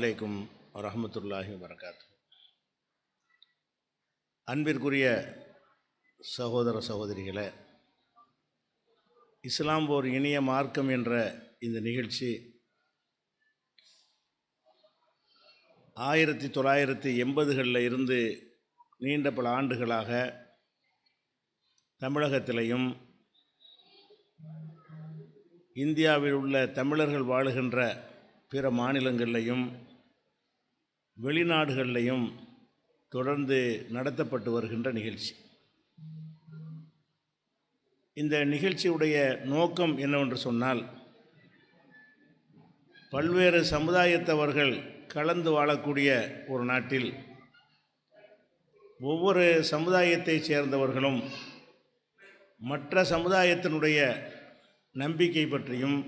அலைக்கும் வரமத்துல்லாஹி வரகாத்து அன்பிற்குரிய சகோதர சகோதரிகளை இஸ்லாம் ஓர் இனிய மார்க்கம் என்ற இந்த நிகழ்ச்சி ஆயிரத்தி தொள்ளாயிரத்தி எண்பதுகளில் இருந்து நீண்ட பல ஆண்டுகளாக தமிழகத்திலையும் இந்தியாவில் உள்ள தமிழர்கள் வாழுகின்ற பிற மாநிலங்களிலையும் வெளிநாடுகளிலையும் தொடர்ந்து நடத்தப்பட்டு வருகின்ற நிகழ்ச்சி. இந்த நிகழ்ச்சியுடைய நோக்கம் என்னவென்று சொன்னால் பல்வேறு சமுதாயத்தவர்கள் கலந்து வாழக்கூடிய ஒரு நாட்டில் ஒவ்வொரு சமுதாயத்தைச் சேர்ந்தவர்களும் மற்ற சமுதாயத்தினுடைய நம்பிக்கை பற்றியும்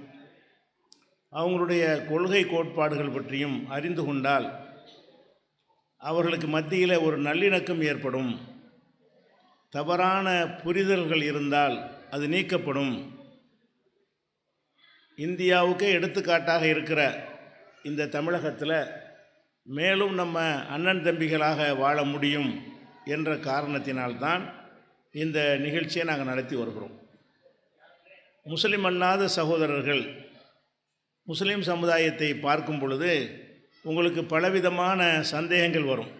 அவங்களுடைய கொள்கை கோட்பாடுகள் பற்றியும் அறிந்து கொண்டால் அவர்களுக்கு மத்தியில் ஒரு நல்லிணக்கம் ஏற்படும். தவறான புரிதல்கள் இருந்தால் அது நீக்கப்படும். இந்தியாவுக்கே எடுத்துக்காட்டாக இருக்கிற இந்த தமிழகத்தில் மேலும் நம்ம அண்ணன் தம்பிகளாக வாழ முடியும் என்ற காரணத்தினால்தான் இந்த நிகழ்ச்சியை நாங்கள் நடத்தி வருகிறோம். முஸ்லிம் அல்லாத சகோதரர்கள் முஸ்லீம் சமுதாயத்தை பார்க்கும் பொழுது உங்களுக்கு பலவிதமான சந்தேகங்கள் வரும்.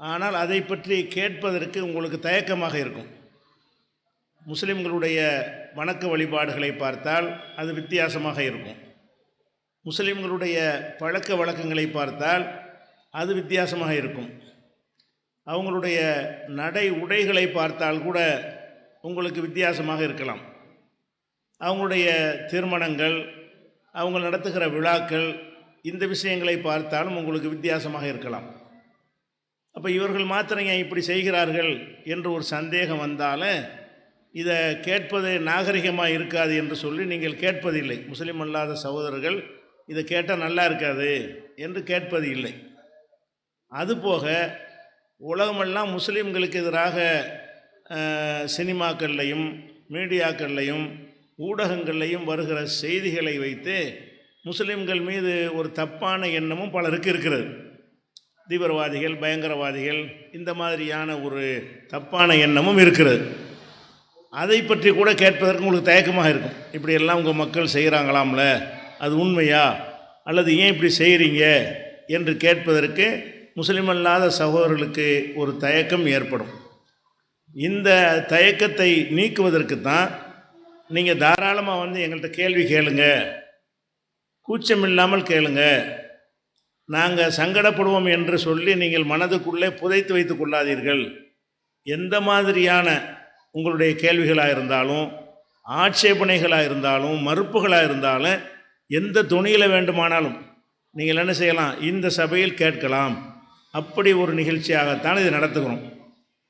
ஆனால் அதை பற்றி கேட்பதற்கு உங்களுக்கு தயக்கமாக இருக்கும். முஸ்லிம்களுடைய வணக்க வழிபாடுகளை பார்த்தால் அது வித்தியாசமாக இருக்கும். முஸ்லிம்களுடைய பழக்க வழக்கங்களை பார்த்தால் அது வித்தியாசமாக இருக்கும். அவங்களுடைய நடை உடைகளை பார்த்தால் கூட உங்களுக்கு வித்தியாசமாக இருக்கலாம். அவங்களுடைய திருமணங்கள் அவங்க நடத்துகிற விழாக்கள் இந்த விஷயங்களை பார்த்தாலும் உங்களுக்கு வித்தியாசமாக இருக்கலாம். அப்போ இவர்கள் மாத்திரம் ஏன் இப்படி செய்கிறார்கள் என்று ஒரு சந்தேகம் வந்தாலும் இதை கேட்பது நாகரிகமாக இருக்காது என்று சொல்லி நீங்கள் கேட்பதில்லை. முஸ்லீம் அல்லாத சகோதரர்கள் இதை கேட்டால் நல்லா இருக்காது என்று கேட்பது இல்லை அதுபோக உலகமெல்லாம் முஸ்லீம்களுக்கு எதிராக சினிமாக்கள்லையும் மீடியாக்கள்லையும் ஊடகங்கள்லையும் வருகிற செய்திகளை வைத்து முஸ்லீம்கள் மீது ஒரு தப்பான எண்ணமும் பலருக்கு இருக்கிறது. தீவிரவாதிகள் பயங்கரவாதிகள் இந்த மாதிரியான ஒரு தப்பான எண்ணமும் இருக்கிறது. அதை பற்றி கூட கேட்பதற்கு உங்களுக்கு தயக்கமாக இருக்கும். இப்படியெல்லாம் உங்கள் மக்கள் செய்கிறாங்களாம்ல அது உண்மையா? அல்லது ஏன் இப்படி செய்கிறீங்க என்று கேட்பதற்கு முஸ்லீம் அல்லாத சகோதரர்களுக்கு ஒரு தயக்கம் ஏற்படும். இந்த தயக்கத்தை நீக்குவதற்கு தான் நீங்கள் தாராளமாக வந்து எங்கள்கிட்ட கேள்வி கேளுங்கள் கூச்சம் இல்லாமல் கேளுங்க. நாங்கள் சங்கடப்படுவோம் என்று சொல்லி நீங்கள் மனதுக்குள்ளே புதைத்து வைத்து கொள்ளாதீர்கள். எந்த மாதிரியான உங்களுடைய கேள்விகளாக இருந்தாலும் ஆட்சேபனைகளாக இருந்தாலும் மறுப்புகளாக இருந்தாலும் எந்த துணியில் வேண்டுமானாலும் நீங்கள் என்ன செய்யலாம்? இந்த சபையில் கேட்கலாம். அப்படி ஒரு நிகழ்ச்சியாகத்தான் இதை நடத்துகிறோம்.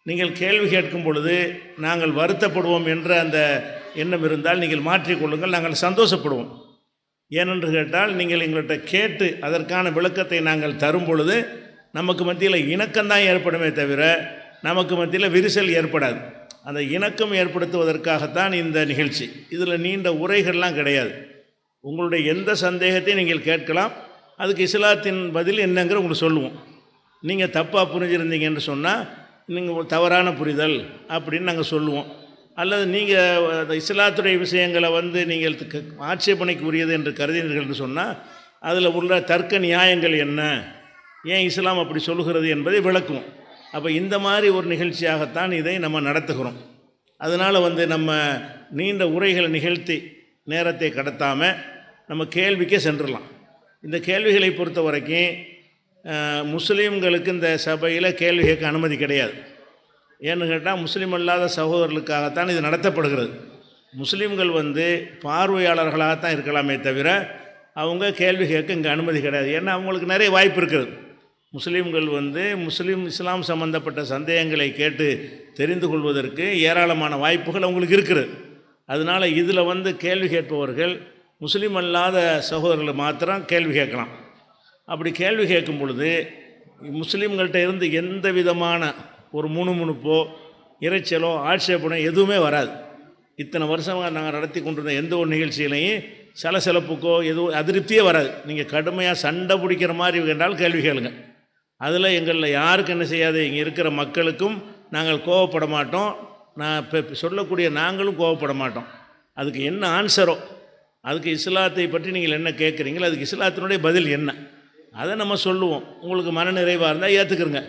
நீங்கள் கேள்வி கேட்கும் பொழுது நாங்கள் வருத்தப்படுவோம் என்ற அந்த எண்ணம் இருந்தால் நீங்கள் மாற்றிக்கொள்ளுங்கள் நாங்கள் சந்தோஷப்படுவோம். ஏனென்று கேட்டால் நீங்கள் எங்கள்கிட்ட கேட்டு அதற்கான விளக்கத்தை நாங்கள் தரும் பொழுது நமக்கு மத்தியில் இணக்கம்தான் ஏற்படுமே தவிர நமக்கு மத்தியில் விரிசல் ஏற்படாது. அந்த இணக்கம் ஏற்படுத்துவதற்காகத்தான் இந்த நிகழ்ச்சி. இதில் நீண்ட உரைகள்லாம் கிடையாது. உங்களுடைய எந்த சந்தேகத்தையும் நீங்கள் கேட்கலாம். அதுக்கு இஸ்லாத்தின் பதில் என்னங்கிற உங்களுக்கு சொல்லுவோம். நீங்கள் தப்பாக புரிஞ்சிருந்தீங்கன்னு சொன்னால் நீங்கள் தவறான புரிதல் அப்படின்னு நாங்கள் சொல்லுவோம். அல்லது நீங்கள் அந்த இஸ்லாத்துடைய விஷயங்களை வந்து நீங்கள் ஆட்சேபனைக்கு உரியது என்று கருதினீர்கள் என்று சொன்னால் அதில் உள்ள தர்க்க நியாயங்கள் என்ன? ஏன் இஸ்லாம் அப்படி சொல்லுகிறது என்பதை விளக்கும். அப்போ இந்த மாதிரி ஒரு நிகழ்ச்சியாகத்தான் இதை நம்ம நடத்துகிறோம். அதனால் வந்து நம்ம நீண்ட உரைகளை நிகழ்த்தி நேரத்தை கடத்தாமல் நம்ம கேள்விக்கே சென்றுடலாம். இந்த கேள்விகளை பொறுத்த வரைக்கும் முஸ்லீம்களுக்கு இந்த சபையில் கேள்வி கேட்க அனுமதி கிடையாது. ஏன்னு கேட்டால் முஸ்லீம் அல்லாத சகோதரர்களுக்காகத்தான் இது நடத்தப்படுகிறது. முஸ்லீம்கள் வந்து பார்வையாளர்களாகத்தான் இருக்கலாமே தவிர அவங்க கேள்வி கேட்க இங்கே அனுமதி கிடையாது. ஏன்னா அவங்களுக்கு நிறைய வாய்ப்பு இருக்குது. முஸ்லீம்கள் வந்து முஸ்லீம் இஸ்லாம் சம்பந்தப்பட்ட சந்தேகங்களை கேட்டு தெரிந்து கொள்வதற்கு ஏராளமான வாய்ப்புகள் அவங்களுக்கு இருக்குது. அதனால் இதில் வந்து கேள்வி கேட்பவர்கள் முஸ்லீம் அல்லாத சகோதரர்கள் மாத்திரம் கேள்வி கேட்கலாம். அப்படி கேள்வி கேட்கும் பொழுது முஸ்லீம்கள்கிட்ட இருந்து எந்த விதமான ஒரு முணுமுணுப்போ இறைச்சலோ ஆட்சேபனோ எதுவுமே வராது. இத்தனை வருஷமாக நாங்கள் நடத்தி கொண்டிருந்த எந்த ஒரு நிகழ்ச்சியிலையும் சலசலப்புக்கோ எதுவும் அதிருப்தியே வராது. நீங்கள் கடுமையாக சண்டை பிடிக்கிற மாதிரி என்றால் கேள்வி கேளுங்க. அதில் எங்களில் யாருக்கு என்ன செய்யாது? இங்கே இருக்கிற மக்களுக்கும் நாங்கள் கோவப்பட மாட்டோம். நான் இப்போ சொல்லக்கூடிய நாங்களும் கோவப்பட மாட்டோம். அதுக்கு என்ன ஆன்சரோ அதுக்கு இஸ்லாத்தை பற்றி நீங்கள் என்ன கேட்குறீங்களோ அதுக்கு இஸ்லாத்தினுடைய பதில் என்ன? அதை நம்ம சொல்லுவோம். உங்களுக்கு மன நிறைவாக இருந்தால் ஏற்றுக்குருங்க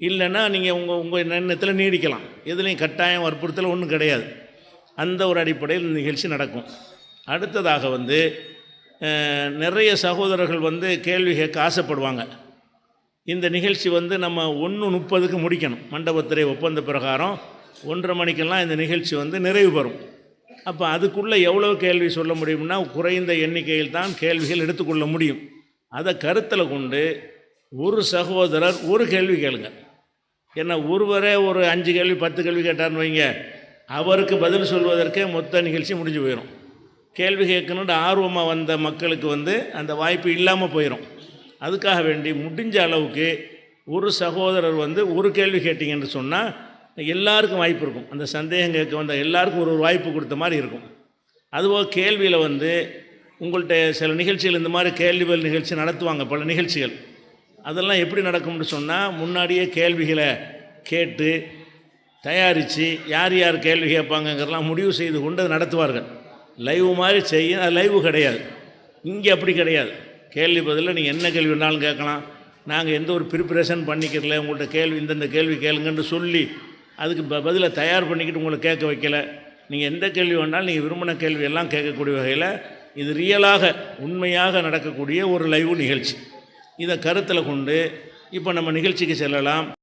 இல்லைன்னா நீங்கள் உங்கள் உங்கள் எண்ணத்தில் நீடிக்கலாம். எதுலேயும் கட்டாயம் வற்புறுத்தல் ஒன்றும் கிடையாது. அந்த ஒரு அடிப்படையில் இந்த நிகழ்ச்சி நடக்கும். அடுத்ததாக வந்து நிறைய சகோதரர்கள் வந்து கேள்வி கேட்க ஆசைப்படுவாங்க. இந்த நிகழ்ச்சி வந்து நம்ம ஒன்று முப்பதுக்கு முடிக்கணும். மண்டபத்துறை ஒப்பந்த பிரகாரம் ஒன்றரை மணிக்கெல்லாம் இந்த நிகழ்ச்சி வந்து நிறைவு பெறும். அப்போ அதுக்குள்ளே எவ்வளோ கேள்வி சொல்ல முடியும்னா குறைந்த எண்ணிக்கையில் தான் கேள்விகள் எடுத்துக்கொள்ள முடியும். அதை கருத்தில் கொண்டு ஒரு சகோதரர் ஒரு கேள்வி கேளுங்கள் ஏன்னா ஒருவரே ஒரு அஞ்சு கேள்வி பத்து கேள்வி கேட்டார்னு வைங்க. அவருக்கு பதில் சொல்வதற்கே மொத்த நிகழ்ச்சி முடிஞ்சு போயிடும் கேள்வி கேட்கணுன்ற ஆர்வமாக வந்த மக்களுக்கு வந்து அந்த வாய்ப்பு இல்லாமல் போயிடும் அதுக்காக வேண்டி முடிஞ்ச அளவுக்கு ஒரு சகோதரர் வந்து ஒரு கேள்வி கேட்டிங்கன்னு சொன்னால் எல்லாருக்கும் வாய்ப்பு இருக்கும். அந்த சந்தேகம் கேட்க வந்த எல்லாருக்கும் ஒரு ஒரு வாய்ப்பு கொடுத்த மாதிரி இருக்கும். அதுபோக கேள்வியில் வந்து உங்கள்கிட்ட சில நிகழ்ச்சிகள் இந்த மாதிரி கேள்வி நிகழ்ச்சி நடத்துவாங்க பல நிகழ்ச்சிகள். அதெல்லாம் எப்படி நடக்கும்னு சொன்னால் முன்னாடியே கேள்விகளை கேட்டு தயாரித்து யார் யார் கேள்வி கேட்பாங்கங்கிறலாம் முடிவு செய்து கொண்டு அதை நடத்துவார்கள். லைவ் மாதிரி செய்ய அது லைவ் கிடையாது. இங்கே அப்படி கிடையாது. கேள்வி பதிலில் நீங்கள் என்ன கேள்வி வேணாலும் கேட்கலாம். நாங்கள் எந்த ஒரு ப்ரிப்பரேஷன் பண்ணிக்கிறல உங்கள்கிட்ட கேள்வி இந்தந்த கேள்வி கேளுங்கன்னு சொல்லி அதுக்கு ப பதிலை தயார் பண்ணிக்கிட்டு உங்களை கேட்க வைக்கல. நீங்கள் எந்த கேள்வி வேணாலும் நீங்கள் விரும்பின கேள்வி எல்லாம் கேட்கக்கூடிய வகையில் இது ரியலாக உண்மையாக நடக்கக்கூடிய ஒரு லைவ் நிகழ்ச்சி. இதை கருத்தில் கொண்டு இப்போ நம்ம நிகழ்ச்சிக்கு செல்லலாம்.